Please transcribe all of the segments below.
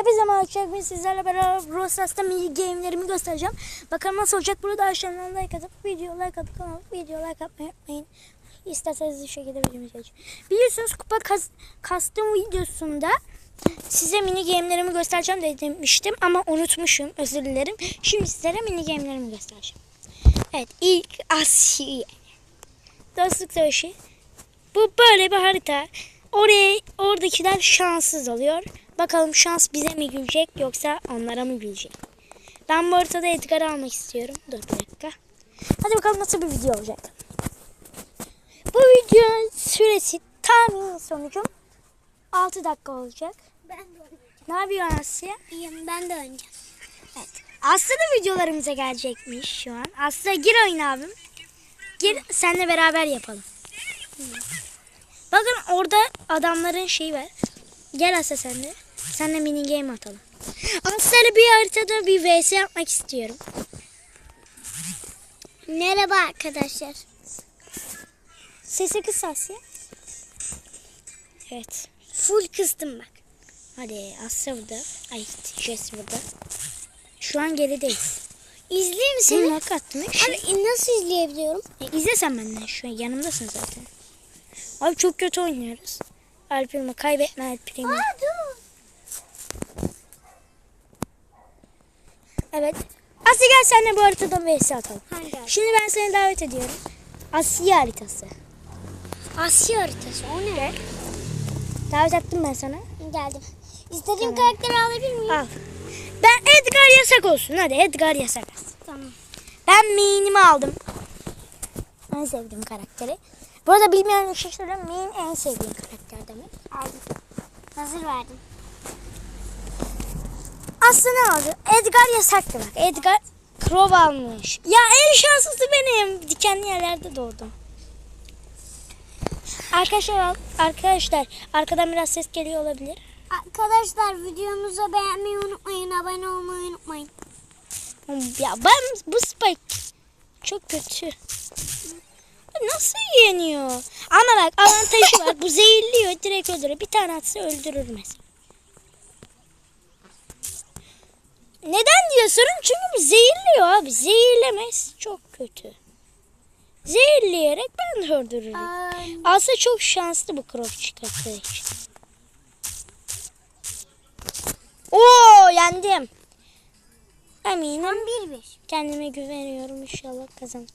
Hepinize merhaba. Bugün sizlerle beraber Brawl Stars'ta mini game'lerimi göstereceğim. Bakalım nasıl olacak. Burada aşağıdan like atıp video like atıp kanal video like atmayı unutmayın. İsterseniz bu şekilde videomu geçin. Biliyorsunuz kupa kas, kastım videosunda size mini game'lerimi göstereceğim de demiştim ama unutmuşum. Özür dilerim. Şimdi sizlere mini game'lerimi göstereceğim. Evet ilk Asya. Dostluk savaşı. Bu böyle bir harita. Oraya oradakiler şanssız oluyor. Bakalım şans bize mi gülecek yoksa onlara mı gülecek? Ben bu haritada Edgar'ı almak istiyorum. Dur bir dakika. Hadi bakalım nasıl bir video olacak. Bu video süresi tahmin sonucum 6 dakika olacak. Ben de oynayacağım. Ne yapıyorsun Asya? İyiyim ben de oynayacağım. Evet. Aslı da videolarımıza gelecekmiş şu an. Aslı gir oyuna abim. Gir senle beraber yapalım. Bakın orada adamların şeyi var. Gel Aslı sen de. Seninle mini game atalım. Aslı'yla bir haritada bir vs yapmak istiyorum. Merhaba arkadaşlar. Sesi kıs Asya. Evet. Full kıstım bak. Hadi Aslı burada. Ay Jess burada. Şu an gerideyiz. İzleyeyim mi Seni hak atmış. Abi nasıl izleyebiliyorum? E, izle sen benden şu an yanımdasın zaten. Abi çok kötü oynuyoruz. Alp'imi kaybetme Alp'imi. Aa dur. Evet. Asya gel senle bu haritada vs atalım. Hangi harita? Şimdi ben seni davet ediyorum. Asya haritası. Asya haritası o ne? Davet ettim ben sana. Geldim. İstediğim karakteri alabilir miyim? Al. Ben Edgar yasak olsun. Hadi Edgar yasak. Tamam. Ben Min'imi aldım. En sevdiğim karakteri. Bu arada bilmeyen bir şey söyleyeyim. Min en sevdiğim karakter demek. Aldım. Hazır verdim. Aslında abi Edgar yasaktı bak. Edgar Crow almış. Ya en şanslısı benim. Dikenli yerlerde doğdum. Arkadaşlar arkadaşlar arkadan biraz ses geliyor olabilir. Arkadaşlar videomuzu beğenmeyi unutmayın. Abone olmayı unutmayın. Ya ben bu Spike çok kötü. Nasıl yeniyor? Ama bak avantajı var. Bu zehirliyor direkt öldürür. Bir tane atsa öldürür mesela. Neden diye sorun çünkü zehirliyor abi. Zehirlemez çok kötü. Zehirleyerek ben de öldürürüm. Aslında çok şanslı bu Crow çıkarttığı için. Oo yendim. Eminim bir bir. kendime güveniyorum inşallah kazanırım.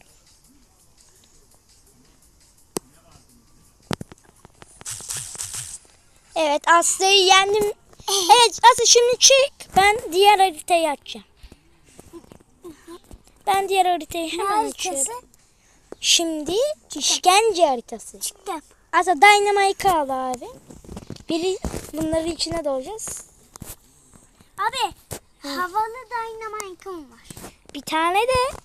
Evet Aslı'yı yendim. Evet Aslı şimdi çık. Ben diğer haritayı açacağım. Ben diğer haritayı hemen Haritası açıyorum. Şimdi işkence haritası. çıktı. Asa Dynamite al abi. Biri bunların içine dolacağız. Abi havalı dynamite'ım var. Bir tane de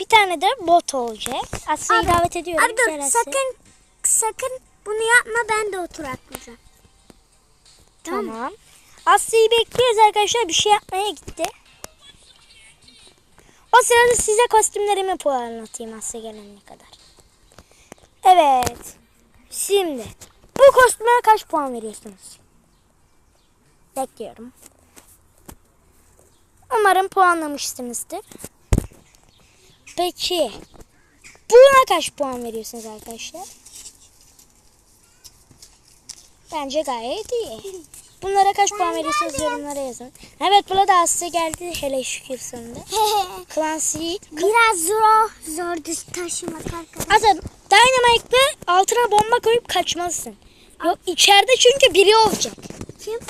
bir tane de bot olacak. Abi, davet ediyorum. Abi dur sakın sakın bunu yapma ben de otur atmayacağım. Tamam. Asya'yı bekliyoruz arkadaşlar. Bir şey yapmaya gitti. O sırada size kostümlerimi puanlatayım Asya gelene kadar. Evet. Şimdi bu kostüme kaç puan veriyorsunuz? Bekliyorum. Umarım puanlamışsınızdır. Peki. Buna kaç puan veriyorsunuz arkadaşlar? Bence gayet iyi. Bunlara kaç puan veriyorsunuz yorumlara yazın. Evet burada Asya geldi hele şükür sonunda. Clancy. Biraz zor zordu taşımak arkadaşlar. Asa Dynamite'la altına bomba koyup kaçmalısın. Yok içeride çünkü biri olacak. Kim?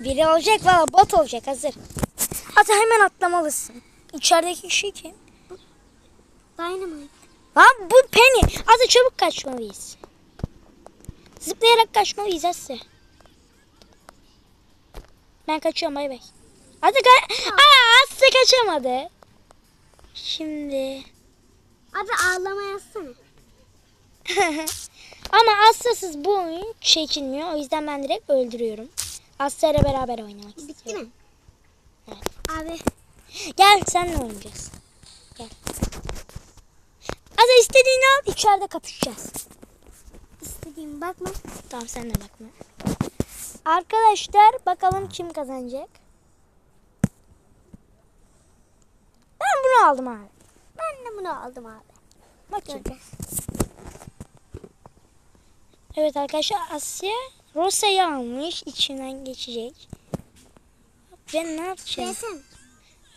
Biri olacak valla bot olacak hazır. Ata hemen atlamalısın. İçerideki kişi kim? Dynamite. Lan bu Penny. Ata çabuk kaçmalıyız. Zıplayarak kaçmalıyız Asya. Ben kaçıyorum bay bay. Hadi ka Aa Asya kaçamadı. Şimdi. Abi ağlama yazsana. Ama Asya'sız bu oyun çekilmiyor. O yüzden ben direkt öldürüyorum. Asya ile beraber oynamak Bitti istiyorum. mi? Abi Gel senle oynayacağız. Gel. Asa istediğini al içeride kapışacağız. istediğim bakma. Tamam sen de bakma. Arkadaşlar bakalım kim kazanacak. Ben bunu aldım abi. Ben de bunu aldım abi. Bakın. Evet arkadaşlar Asya Rosa'yı almış. içinden geçecek. Ben ne yapacağım? VS?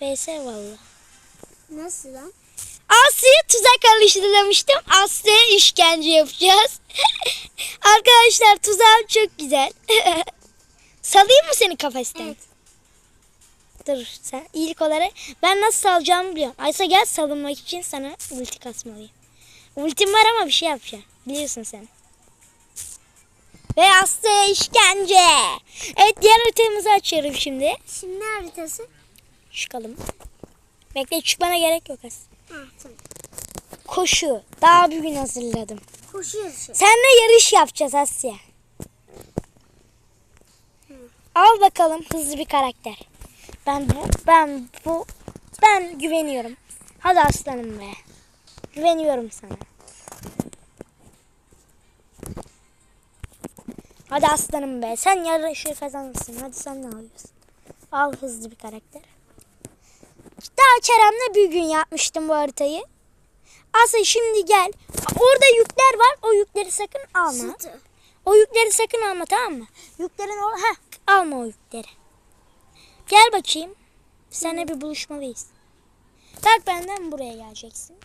VS valla. Nasıl lan? Asya'yı tuzak alıştırmıştım. Asya'ya işkence yapacağız. arkadaşlar tuzağım çok güzel. Salayım mı seni kafesten? Evet. Dur sen ilk olarak ben nasıl salacağımı biliyorum. Aysa gel salınmak için sana ulti kasmalıyım. Ultim var ama bir şey yapacağım. Biliyorsun sen. Ve Asya'ya işkence. Evet diğer haritamızı açıyorum şimdi. Şimdi ne haritası? Çıkalım. Bekle çıkmana gerek yok. Ha tamam. Koşu. Daha bugün hazırladım. Koşu yarışı. Seninle yarış yapacağız Asya. Al bakalım hızlı bir karakter. Ben bu, ben bu, ben güveniyorum. Hadi aslanım be. Güveniyorum sana. Hadi aslanım be. Sen yarışı kazanırsın. Hadi sen ne alıyorsun? Al hızlı bir karakter. Daha Kerem'le bir gün yapmıştım bu haritayı. Aslı şimdi gel. Orada yükler var. O yükleri sakın alma. O yükleri sakın alma tamam mı? Yüklerin o ha alma o yükleri. Gel bakayım. Seninle bir buluşmalıyız. Bak benden buraya geleceksin.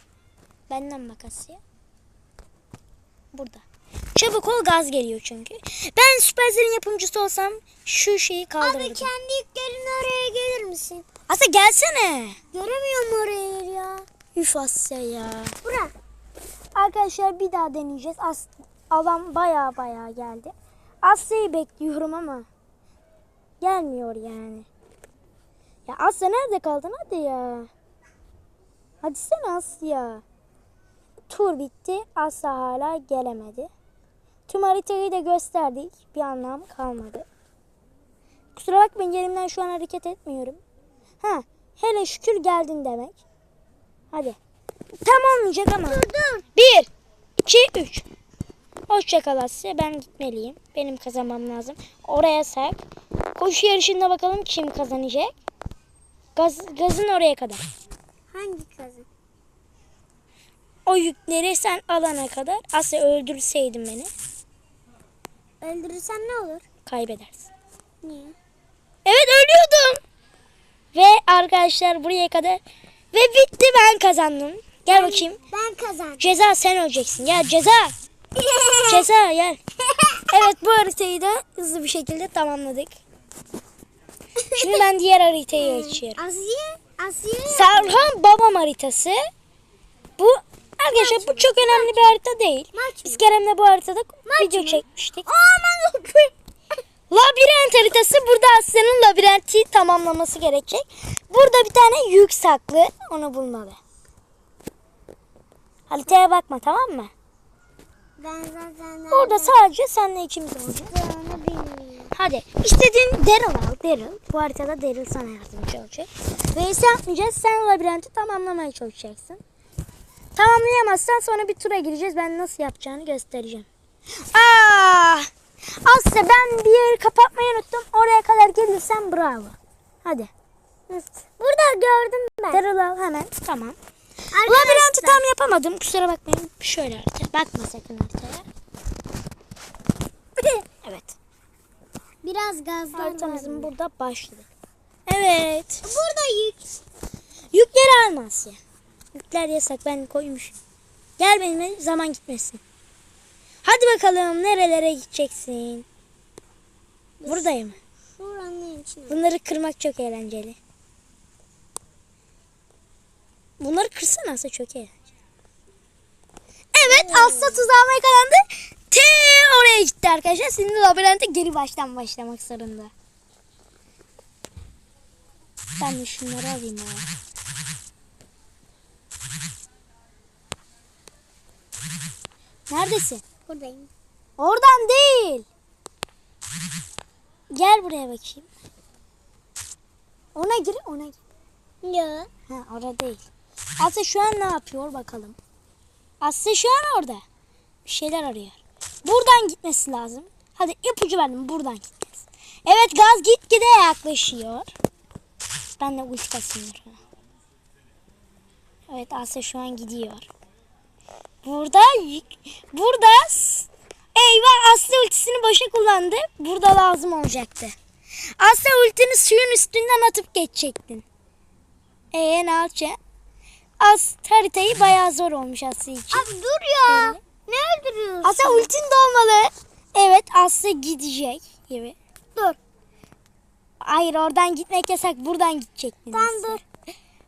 Benden bak Asya. Burada. Çabuk ol gaz geliyor çünkü. Ben Supercell'in yapımcısı olsam şu şeyi kaldırırdım. Abi kendi yüklerin oraya gelir misin? Asya gelsene. Göremiyorum orayı ya. Üf Asya ya. Bırak. Arkadaşlar bir daha deneyeceğiz. As alan baya baya geldi. Asya'yı bekliyorum ama gelmiyor yani. Ya Asya nerede kaldın hadi ya. Hadi sen Asya. Tur bitti. Asya hala gelemedi. Tüm haritayı da gösterdik. Bir anlam kalmadı. Kusura bakmayın yerimden şu an hareket etmiyorum. Ha, hele şükür geldin demek. Hadi. Tam olmayacak ama. Dur dur. Bir, iki, üç. Hoşça kal Asya. Ben gitmeliyim. Benim kazanmam lazım. Oraya sak. Koşu yarışında bakalım kim kazanacak. Gaz, gazın oraya kadar. Hangi kazı? O yükleri sen alana kadar Asya öldürseydin beni Öldürürsem ne olur? kaybedersin. Niye? Evet ölüyordum. Ve arkadaşlar buraya kadar ve bitti ben kazandım. Gel bakayım. Ben kazandım. Ceza sen öleceksin. Gel ceza. Ceza gel. Evet bu haritayı da hızlı bir şekilde tamamladık. Şimdi ben diğer haritayı açıyorum. Asiye, Asiye. Sarhan babam haritası. Bu arkadaşlar bu çok önemli bir harita değil. Maç Biz? Kerem'le bu haritada video mı? çekmiştik. Aman Labirent haritası. Burada Asya'nın labirenti tamamlaması gerekecek. Burada bir tane yük saklı. Onu bulmalı. Haritaya bakma tamam mı? Ben zaten Orada sadece senle ikimiz olacağız. Hadi istediğin Daryl al. Daryl. Bu haritada Daryl sana yardımcı olacak. Ve yapmayacağız. Sen labirenti tamamlamaya çalışacaksın. Tamamlayamazsan sonra bir tura gireceğiz. Ben nasıl yapacağını göstereceğim. Aa! Asya ben bir yeri kapatmayı unuttum. Oraya kadar gelirsen bravo. Hadi. Burada gördüm ben. Daryl al hemen. Tamam. Labirenti tam yapamadım. Kusura bakmayın. Şöyle harita. Bakma sakın haritaya. Evet. Biraz gazdan Haritamızın burada başladık. Evet. Burada yük. Yükleri alma Asya. Yükler yasak ben koymuşum. Gel benimle zaman gitmesin. Hadi bakalım nerelere gideceksin? Buradayım. Şuranın içine. Bunları kırmak çok eğlenceli. Bunları kırsana Asya çok eğlenceli. Evet Asya tuzağıma yakalandı. T oraya gitti arkadaşlar. Şimdi labirente geri baştan başlamak zorunda. Ben de şunları alayım ya. Neredesin? Buradayım. Oradan değil. Gel buraya bakayım. Ona gir, ona gir. Ya. Ha, orada değil. Asya şu an ne yapıyor bakalım. Asya şu an orada. Bir şeyler arıyor. Buradan gitmesi lazım. Hadi ipucu verdim buradan gitmesi. Evet gaz gitgide yaklaşıyor. Ben de ulti basıyorum. Evet Asya şu an gidiyor. Burada burada eyvah Asya ultisini boşa kullandı. Burada lazım olacaktı. Asya ultini suyun üstünden atıp geçecektin. Ee ne yapacaksın? As haritayı bayağı zor olmuş Asya için. Abi dur ya. Belli. Ne öldürüyorsun? Asya ultin de olmalı. Evet Asya gidecek gibi. dur. Hayır oradan gitmek yasak. Buradan gidecektin. Tamam Asya. dur.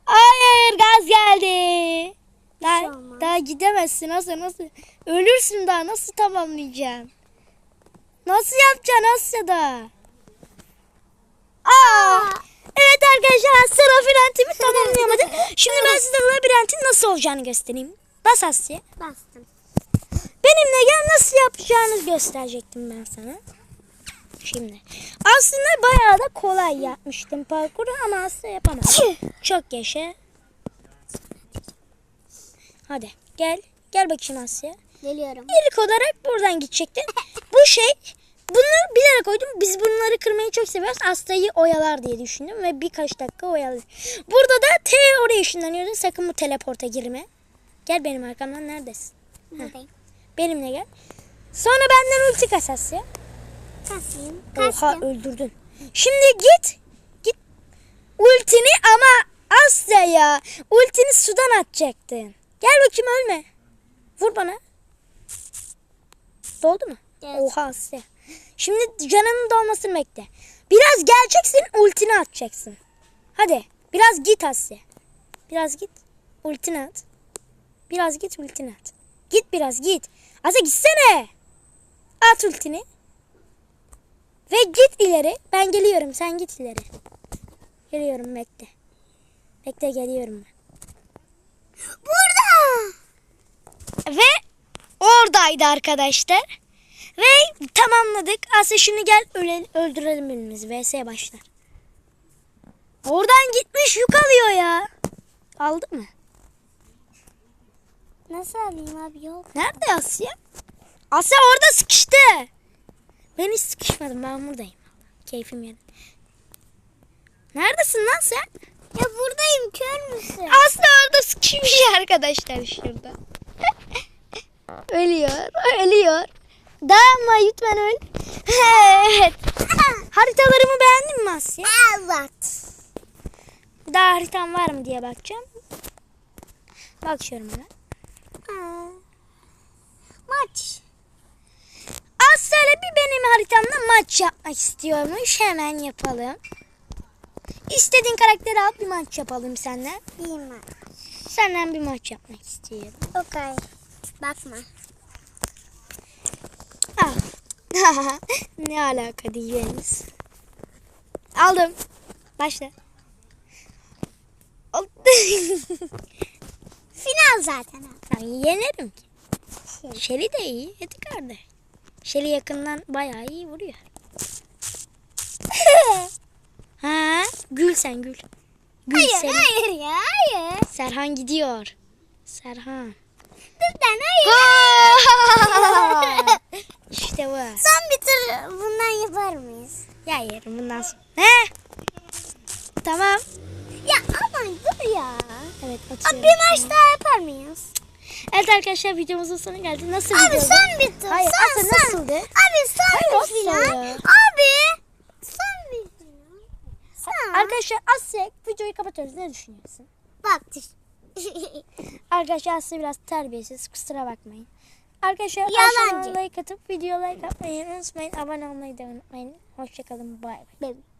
Hayır gaz geldi. Daha, şey olmaz. daha gidemezsin nasıl nasıl? Ölürsün daha nasıl tamamlayacaksın? Nasıl yapacaksın Asya'da? Aa! Evet arkadaşlar Asya labirentimi tamamlayamadı. Şimdi ben size labirentin nasıl olacağını göstereyim. Bas Asya. Bastım. Benimle gel nasıl yapacağını gösterecektim ben sana. Şimdi aslında bayağı da kolay yapmıştım parkuru ama aslında yapamadım. Çok yaşa. Hadi gel. Gel bakayım Asya. Geliyorum. İlk olarak buradan gidecektin. Bu şey bunu bilerek koydum. Biz bunları kırmayı çok seviyoruz. Asya'yı oyalar diye düşündüm ve birkaç dakika oyaladı. Burada da T oraya ışınlanıyordun. Sakın bu teleporta girme. Gel benim arkamdan neredesin? Buradayım. Benimle gel. Sonra benden ulti kas Asya. Kasayım. Oha öldürdün. Şimdi git. Git. Ultini ama Asya'ya ultini sudan atacaktın. Gel bakayım ölme. Vur bana. Doldu mu? Evet. Oha Asya. Şimdi canının dolmasını bekle. Biraz geleceksin ultini atacaksın. Hadi biraz git Asya. Biraz git. Ultini at. Biraz git ultini at. Git biraz git. Asya gitsene. At ultini. Ve git ileri. Ben geliyorum. Sen git ileri. Geliyorum bekle. Bekle geliyorum ben. Burada. Ve oradaydı arkadaşlar. Ve tamamladık. Asya şimdi gel öle, öldürelim birbirimizi. VS başlar. Oradan gitmiş yük alıyor ya. Aldı mı? Nasıl alayım abi yok. Nerede Asya? Asya orada sıkıştı. Ben hiç sıkışmadım. Ben buradayım. Keyfim yerinde. Neredesin lan sen? Ya buradayım kör müsün? Aslı orada sıkışmış arkadaşlar şurada. ölüyor, ölüyor. Dayanma lütfen öl. evet. Haritalarımı beğendin mi Asya? Evet. Daha haritam var mı diye bakacağım. Bakıyorum hemen. Maç. İle bir benim haritamda maç yapmak istiyormuş. Hemen yapalım. İstediğin karakteri al bir maç yapalım seninle. İyi maç. Senden bir maç yapmak istiyorum. Okay. Bakma. Ah. ne alaka diyeceğiniz. Aldım. Başla. Al- Final zaten ben yenerim ki. Şeli de iyi. Hadi kardeş. Şeli yakından bayağı iyi vuruyor. ha, gül sen gül. Gül Hayır sen. hayır ya hayır. Serhan gidiyor. Serhan. Lütfen hayır. İşte bu. Son bir tur bundan yapar mıyız? Ya yerim bundan sonra. He? Tamam. Ya aman dur ya. Evet Abi atıyorum. bir maç daha yapar mıyız? Evet arkadaşlar videomuzun sonu geldi. Nasıl Abi videodu? son bir tur. Hayır aslında son. nasıldı? Abi final. ya? Abi final. Son. Arkadaşlar Asya videoyu kapatıyoruz. Ne düşünüyorsun? Bak. Arkadaşlar Asya biraz terbiyesiz. Kusura bakmayın. Arkadaşlar Yalancı. aşağıdan like atıp video like atmayı unutmayın. Abone olmayı da unutmayın. Hoşçakalın. Bay bay.